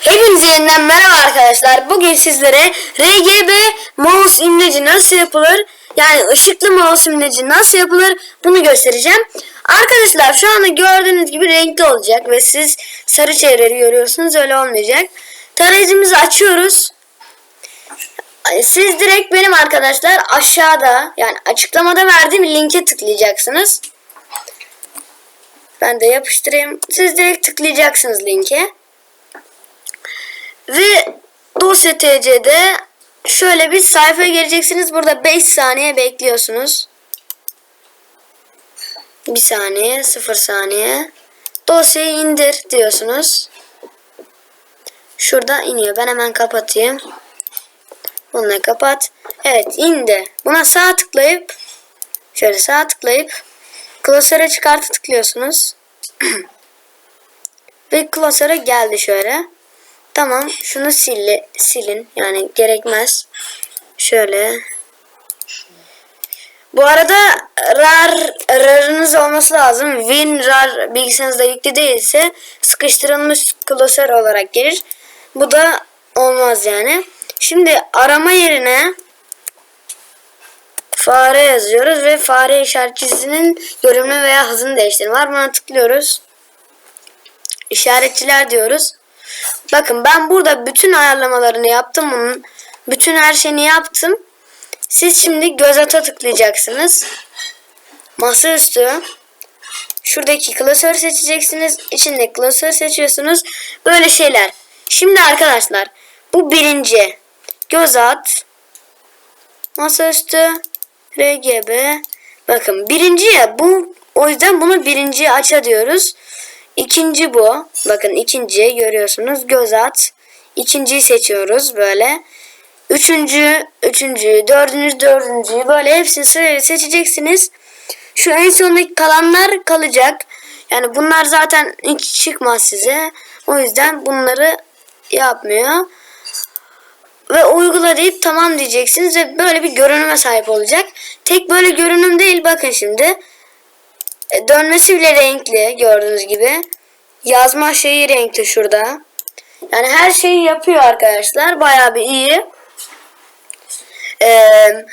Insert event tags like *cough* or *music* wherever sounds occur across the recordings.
Hepinize yeniden merhaba arkadaşlar. Bugün sizlere RGB mouse imleci nasıl yapılır? Yani ışıklı mouse imleci nasıl yapılır? Bunu göstereceğim. Arkadaşlar şu anda gördüğünüz gibi renkli olacak ve siz sarı çevreleri görüyorsunuz. Öyle olmayacak. Tarayıcımızı açıyoruz. Siz direkt benim arkadaşlar aşağıda yani açıklamada verdiğim linke tıklayacaksınız. Ben de yapıştırayım. Siz direkt tıklayacaksınız linke. Ve dosya TC'de şöyle bir sayfaya geleceksiniz. Burada 5 saniye bekliyorsunuz. 1 saniye, 0 saniye. Dosyayı indir diyorsunuz. Şurada iniyor. Ben hemen kapatayım. Bunu kapat. Evet indi. Buna sağ tıklayıp şöyle sağ tıklayıp klasöre çıkartı tıklıyorsunuz. *clears throat* Ve klasöre geldi şöyle. Tamam şunu sille, silin yani gerekmez. Şöyle. Bu arada rar rarınız olması lazım. Win rar bilgisayarınızda yüklü değilse sıkıştırılmış klasör olarak gelir. Bu da olmaz yani. Şimdi arama yerine fare yazıyoruz ve fare işaretçisinin görünme veya hızını değiştirme var. Buna tıklıyoruz. İşaretçiler diyoruz. Bakın ben burada bütün ayarlamalarını yaptım bunun. Bütün her şeyini yaptım. Siz şimdi göz ata tıklayacaksınız. Masaüstü. Şuradaki klasör seçeceksiniz. İçinde klasör seçiyorsunuz. Böyle şeyler. Şimdi arkadaşlar bu birinci. Göz at. Masaüstü. RGB. Bakın birinci ya bu o yüzden bunu birinciye aça diyoruz. İkinci bu. Bakın ikinci görüyorsunuz. Göz at. İkinciyi seçiyoruz böyle. Üçüncü, üçüncü, dördüncü, dördüncü böyle hepsini sırayla seçeceksiniz. Şu en sondaki kalanlar kalacak. Yani bunlar zaten hiç çıkmaz size. O yüzden bunları yapmıyor. Ve uygula deyip tamam diyeceksiniz ve böyle bir görünüme sahip olacak. Tek böyle görünüm değil bakın şimdi. E, Dönmesi bile renkli gördüğünüz gibi. Yazma şeyi renkli şurada. Yani her şeyi yapıyor arkadaşlar. Bayağı bir iyi. Ee,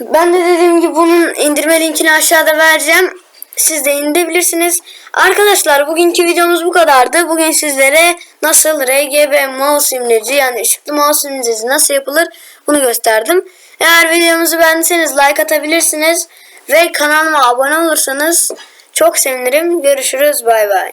ben de dediğim gibi bunun indirme linkini aşağıda vereceğim. Siz de indirebilirsiniz. Arkadaşlar bugünkü videomuz bu kadardı. Bugün sizlere nasıl RGB mouse imleci yani ışıklı mouse imleci nasıl yapılır bunu gösterdim. Eğer videomuzu beğendiyseniz like atabilirsiniz. Ve kanalıma abone olursanız çok sevinirim. Görüşürüz. Bay bay.